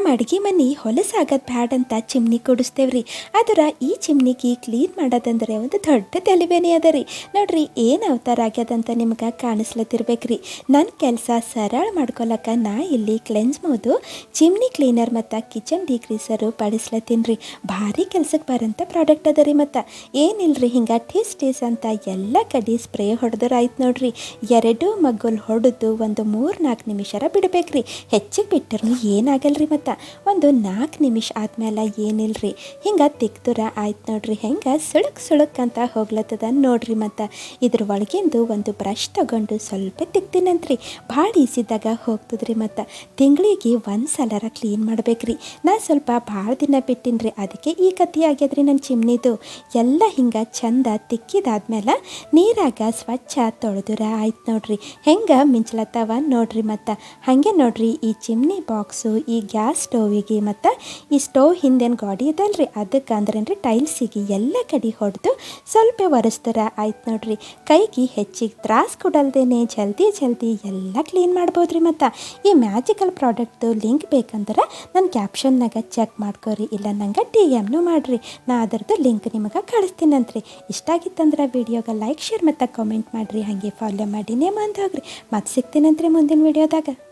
ನಮ್ಮ ಅಡುಗೆ ಮನೆ ಹೊಲಸಾಗದ್ ಬ್ಯಾಡ್ ಅಂತ ಚಿಮ್ನಿ ಕೊಡಿಸ್ತೇವ್ರಿ. ಅದರ ಈ ಚಿಮ್ನಿಗೆ ಕ್ಲೀನ್ ಮಾಡೋದಂದ್ರೆ ಒಂದು ದೊಡ್ಡ ತಲೆಬೇನೆ ಅದ ರೀ ನೋಡ್ರಿ, ಏನು ಅವತಾರ ಆಗ್ಯದಂತ ನಿಮ್ಗೆ ಕಾಣಿಸ್ಲತ್ತಿರ್ಬೇಕ್ರಿ. ನನ್ನ ಕೆಲಸ ಸರಳ ಮಾಡ್ಕೊಳಕ ನಾ ಇಲ್ಲಿ ಕ್ಲೆನ್ಸ್ ಮೋದು, ಚಿಮ್ನಿ ಕ್ಲೀನರ್ ಮತ್ತು ಕಿಚನ್ ಡಿಗ್ರೀಸರು ಬಳಸ್ಲತ್ತೀನಿ ರೀ ಭಾರಿ ಕೆಲ್ಸಕ್ಕೆ ಬರೋಂಥ ಪ್ರಾಡಕ್ಟ್ ಅದ ರೀ ಮತ್ತು. ರೀ ಹಿಂಗೆ ಟೀಸ್ ಟೀಸ್ ಅಂತ ಎಲ್ಲ ಕಡೆ ಸ್ಪ್ರೇ ಹೊಡೆದ್ರಾಯ್ತು ನೋಡ್ರಿ. ಎರಡು ಮಗ್ಗಲ್ ಹೊಡೆದು ಒಂದು ಮೂರು ನಾಲ್ಕು ನಿಮಿಷರ ಬಿಡಬೇಕ್ರಿ. ಹೆಚ್ಚಿಗೆ ಬಿಟ್ಟರು ಏನಾಗಲ್ರಿ ಮತ್ತು? ಒಂದು ನಾಲ್ಕು ನಿಮಿಷ ಆದ್ಮೇಲೆ ಏನಿಲ್ರಿ? ಹಿಂಗೆ ತಿಕ್ತುರ ಆಯ್ತು ನೋಡ್ರಿ, ಹೆಂಗೆ ಸುಳುಕ್ ಸುಳುಕ್ ಅಂತ ಹೋಗ್ಲತ್ತದ ನೋಡ್ರಿ ಮತ್ತು. ಇದ್ರ ಒಳಗಿಂದು ಒಂದು ಬ್ರಷ್ ತಗೊಂಡು ಸ್ವಲ್ಪ ತಿಕ್ತೀನಂತ್ರಿ ಭಾಳ ಈಸಿದಾಗ ಹೋಗ್ತದ್ರಿ ಮತ್ತು. ತಿಂಗಳಿಗೆ ಒಂದು ಸಲರ ಕ್ಲೀನ್ ಮಾಡ್ಬೇಕ್ರಿ. ನಾ ಸ್ವಲ್ಪ ಭಾಳ ದಿನ ಬಿಟ್ಟಿನ್ರಿ, ಅದಕ್ಕೆ ಈ ಕತಿ ಆಗ್ಯದ್ರಿ ನನ್ನ ಚಿಮ್ನಿದು. ಎಲ್ಲ ಹಿಂಗೆ ಚಂದ ತಿಕ್ಕಿದಾದ್ಮೇಲೆ ನೀರಾಗ ಸ್ವಚ್ಛ ತೊಳೆದುರ ಆಯ್ತು ನೋಡ್ರಿ. ಹೆಂಗೆ ಮಿಂಚ್ಲತ್ತವ ನೋಡ್ರಿ ಮತ್ತು. ಹಾಗೆ ನೋಡ್ರಿ, ಈ ಚಿಮ್ನಿ ಬಾಕ್ಸು ಈ ಗ್ಯಾಸ್ ಸ್ಟೋವಿಗೆ ಮತ್ತು ಈ ಸ್ಟೋವ್ ಹಿಂದೇನು ಗಾಡಿ ಇದಲ್ರಿ ಅದಕ್ಕೆ ಅಂದ್ರೇನ್ರಿ ಟೈಲ್ಸಿಗೆ ಎಲ್ಲ ಕಡೆ ಹೊಡೆದು ಸ್ವಲ್ಪ ಒರೆಸ್ತಾರ ಆಯ್ತು ನೋಡ್ರಿ. ಕೈಗೆ ಹೆಚ್ಚಿಗೆ ತ್ರಾಸ ಕೊಡಲ್ದೇನೆ ಜಲ್ದಿ ಜಲ್ದಿ ಎಲ್ಲ ಕ್ಲೀನ್ ಮಾಡ್ಬೋದ್ರಿ ಮತ್ತು. ಈ ಮ್ಯಾಜಿಕಲ್ ಪ್ರಾಡಕ್ಟ್ದು ಲಿಂಕ್ ಬೇಕಂದ್ರೆ ನನ್ನ ಕ್ಯಾಪ್ಷನ್ನಾಗ ಚೆಕ್ ಮಾಡ್ಕೋರಿ, ಇಲ್ಲ ನಂಗೆ ಟಿ ಎಮ್ನು ಮಾಡಿರಿ. ನಾ ಅದರದ್ದು ಲಿಂಕ್ ನಿಮಗೆ ಕಳಿಸ್ತೀನಂತ್ರಿ. ಇಷ್ಟ ಆಗಿತ್ತಂದ್ರೆ ವಿಡಿಯೋಗೆ ಲೈಕ್ ಶೇರ್ ಮತ್ತು ಕಾಮೆಂಟ್ ಮಾಡಿರಿ. ಹಾಗೆ ಫಾಲೋ ಮಾಡಿನೇ ಬಂದು ಹೋಗ್ರಿ. ಮತ್ತೆ ಸಿಗ್ತೀನಂತ್ರಿ ಮುಂದಿನ ವಿಡಿಯೋದಾಗ.